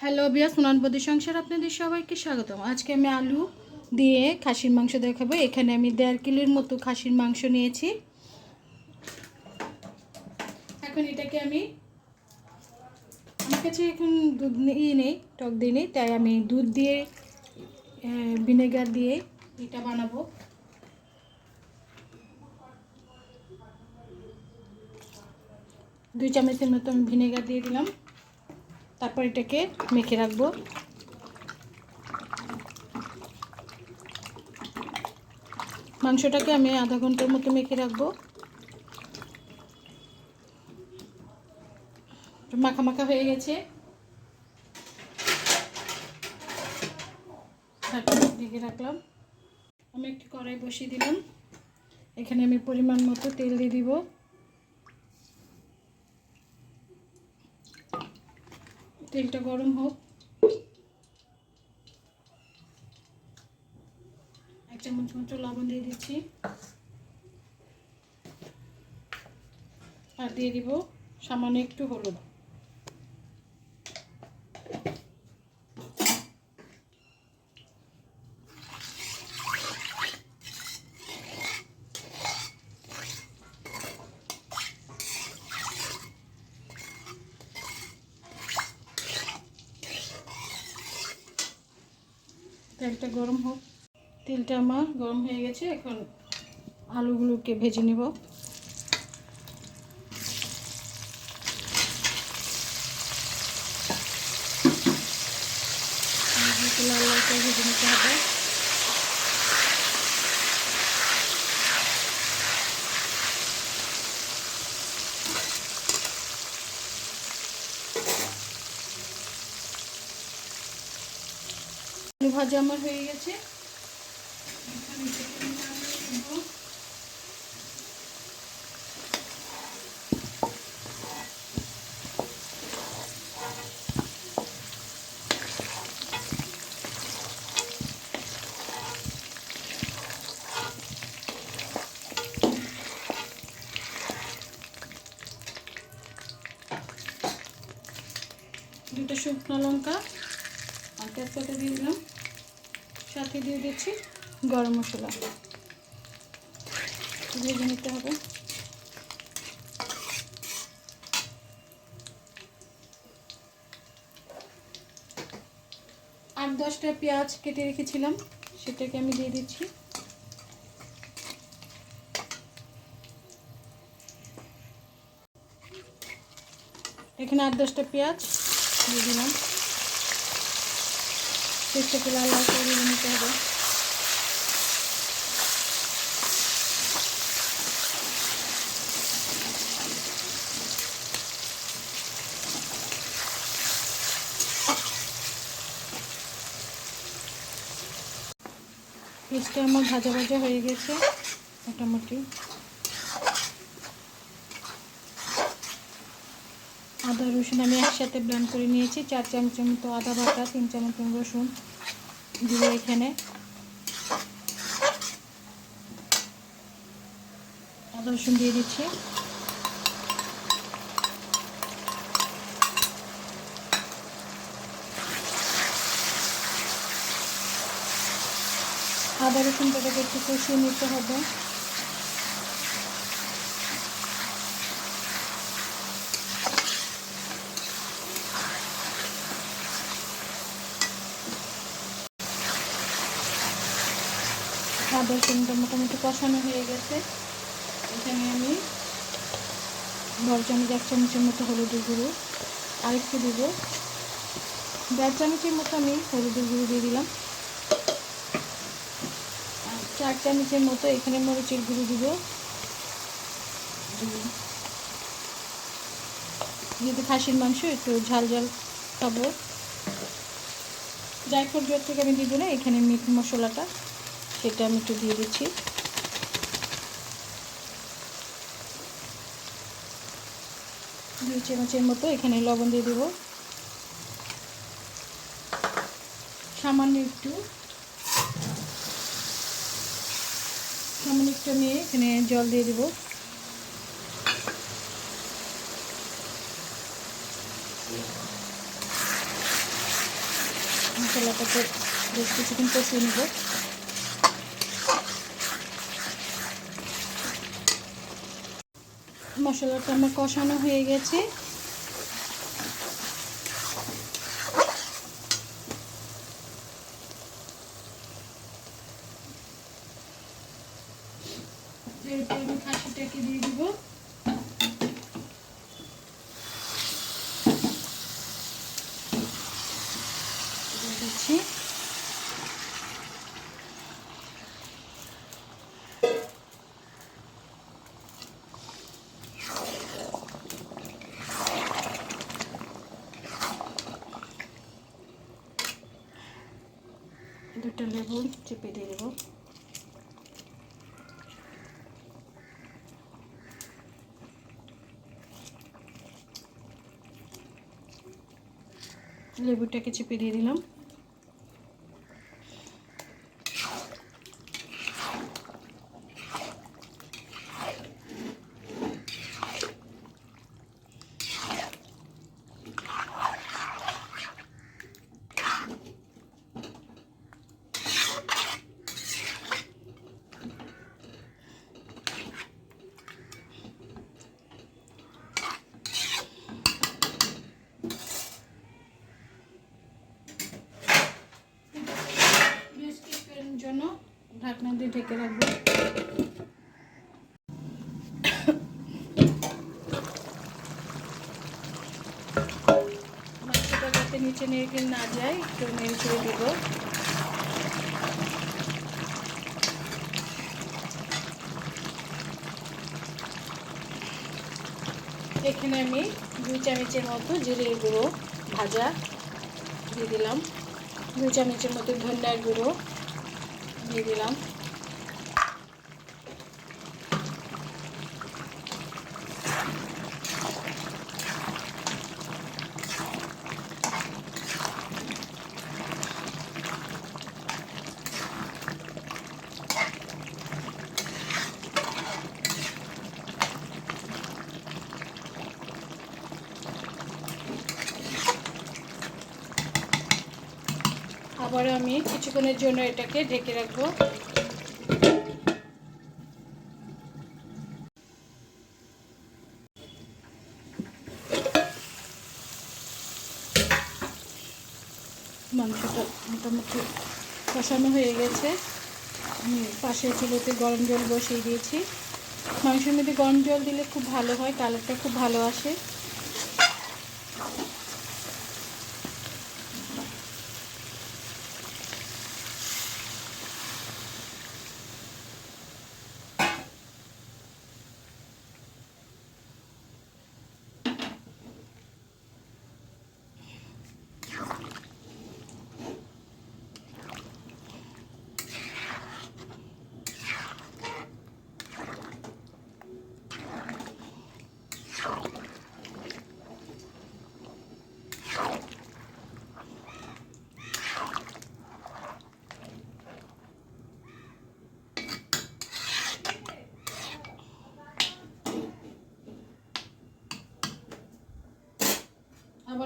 Hello বিয়া সুনানপতি সংসার আপনাদের সবাইকে স্বাগতম। আজকে আমি আলু দিয়ে খাসির মাংস দেখাবো। এখানে আমি দেড় কিলোর মতো খাসির মাংস নিয়েছি। এখন এটাকে আমি, আমার কাছে এখন দুধ ই নেই, টক দিয়ে নেই, তাই আমি দুধ দিয়ে ভিনেগার দিয়ে এটা বানাবো। দুই চামচের মতো আমি ভিনেগার দিয়ে দিলাম। তারপর এটাকে মেখে রাখব। মাংসটাকে আমি আধা ঘণ্টার মতো মেখে রাখব। মাখা মাখা হয়ে গেছে। ঢেকে রাখলাম। আমি একটি কড়াই বসিয়ে দিলাম। এখানে আমি পরিমাণ মতো তেল দিয়ে দিব। তেলটা গরম হোক। এক চামচ মতো লবণ দিয়ে দিচ্ছি। আর দিয়ে দিব সামান্য একটু হলুদ। তেলটা গরম হোক। তেলটা আমার গরম হয়ে গেছে, এখন আলুগুলোকে ভেজে নেব। লাল লাল ভেজে নিতে হবে। ভাজা আমার হয়ে গেছে। দুটো শুকনো লঙ্কা আর তেজপাতা দিয়ে দিলাম। সাথে দিয়ে দিচ্ছি গরম মশলা। ভেজে নিতে হবে। আট দশটা পেঁয়াজ কেটে রেখেছিলাম, সেটাকে আমি দিয়ে দিচ্ছি। এখানে আট দশটা পেঁয়াজ দিয়ে দিলাম। পেঁয়াজটাকে লাল লাল করে নিতে হবে। পেঁয়াজটা আমার ভাজা ভাজা হয়ে গেছে মোটামুটি। আদা, রসুন আমি একসাথে ব্লেন্ড করে নিয়েছি। চার চামচের মতো আদা বাটা, তিন চামচ রসুন দিব এখানে। আদা, রসুন দিয়ে দিচ্ছি। আদা রসুনটাকে একটু কষিয়ে নিতে হবে। আদা রসুনটা মোটামুটি কষানো হয়ে গেছে। এখানে আমি বড় চামচ এক চামচের মতো হলুদের গুঁড়ো আরেকটু দিব। দেড় চামচের মতো আমি হলুদের গুঁড়ো দিয়ে দিলাম। চার চামচের মতো এখানে মরিচের গুঁড়ো দিব। যেহেতু খাসির মাংস, একটু ঝাল ঝাল খাব। জায়ফল জোর থেকে আমি দিব না, এখানে মিট মশলাটা সেটা আমি একটু দিয়ে দিচ্ছি। দুই চামচের মতো এখানে লবণ দিয়ে দেবো। সামান্য একটু। সামান্য একটু নিয়ে এখানে জল দিয়ে দেবো। মশলাটাকে বেশ কিছুক্ষণ কষিয়ে নেব। মশলাটা আমার কষানো হয়ে গেছে এরপর আমি খাসিটাকে দিয়ে দিব দিয়ে দিচ্ছি দুটো লেবু চেপে দিয়ে দেবো লেবুটাকে চেপে দিয়ে দিলাম বেশ কিছুক্ষণের জন্য ঢাকনা দিয়ে ঢেকে রাখব। মাংসটা যাতে নিচে নেড়ে না যায়, একটু নেড়ে ছেড়ে দিব। এখানে আমি দুই চামচের মতো জিরে গুঁড়ো, ভাজা দিয়ে দিলাম। দুই চামচের মতো ধনিয়ার গুঁড়ো। দিয়ে দিলাম। আমি কিছুক্ষণের জন্য এটাকে ঢেকে রাখব। মাংসটা মোটামুটি কষানো হয়ে গেছে। আমি পাশের চুলোতে গরম জল বসিয়ে দিয়েছি। মাংসের মধ্যে গরম জল দিলে খুব ভালো হয়, কালারটা খুব ভালো আসে।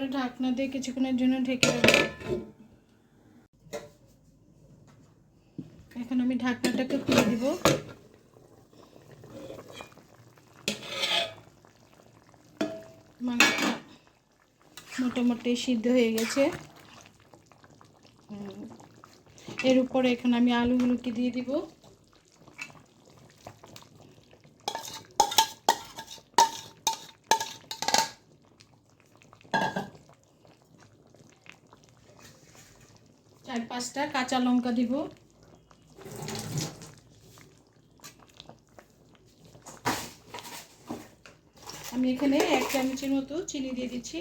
আবার ঢাকনা দিয়ে কিছুক্ষণের জন্য ঢেকে রাখব। এখন আমি ঢাকনাটাকে খুলে দিব। মোটামুটি সিদ্ধ হয়ে গেছে। এর উপরে এখন আমি আলুগুলোকে দিয়ে দিব। পাঁচটা কাঁচা লঙ্কা দিব। আমি এখানে এক চামচের মতো চিনি দিয়ে দিচ্ছি।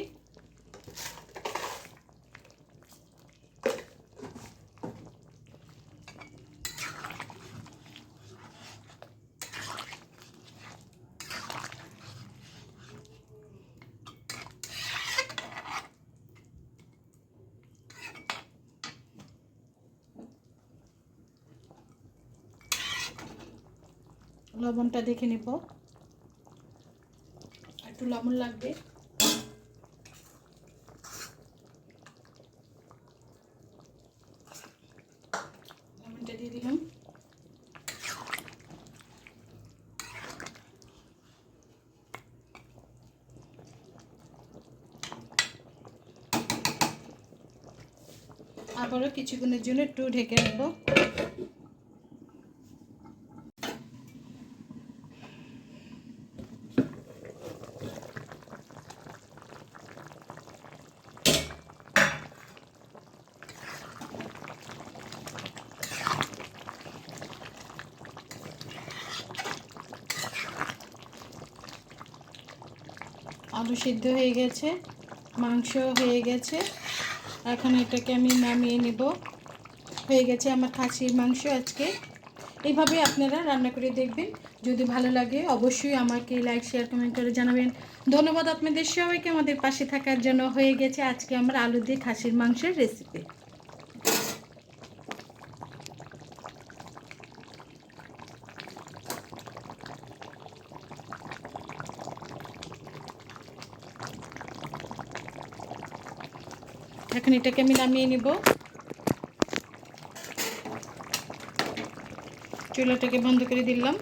লবণটা দেখে নেব। একটু লবণ লাগবে। লবণটা দিয়ে দিলাম। আবারও কিছুক্ষণের জন্য একটু ঢেকে রাখব। আলু সিদ্ধ হয়ে গেছে মাংস হয়ে গেছে। এখন এটাকে আমি নামিয়ে নেব। হয়ে গেছে আমার খাসির মাংস আজকে। এইভাবে আপনারা রান্না করে দেখবেন। যদি ভালো লাগে অবশ্যই আমাকে লাইক, শেয়ার, কমেন্ট করে জানাবেন। ধন্যবাদ আপনাদের সবাইকে আমাদের পাশে থাকার জন্য। হয়ে গেছে আজকে আমার আলু দিয়ে খাসির মাংসের রেসিপি এখন এটাকে আমি নামিয়ে নিব। চুলাটাকে বন্ধ করে দিলাম।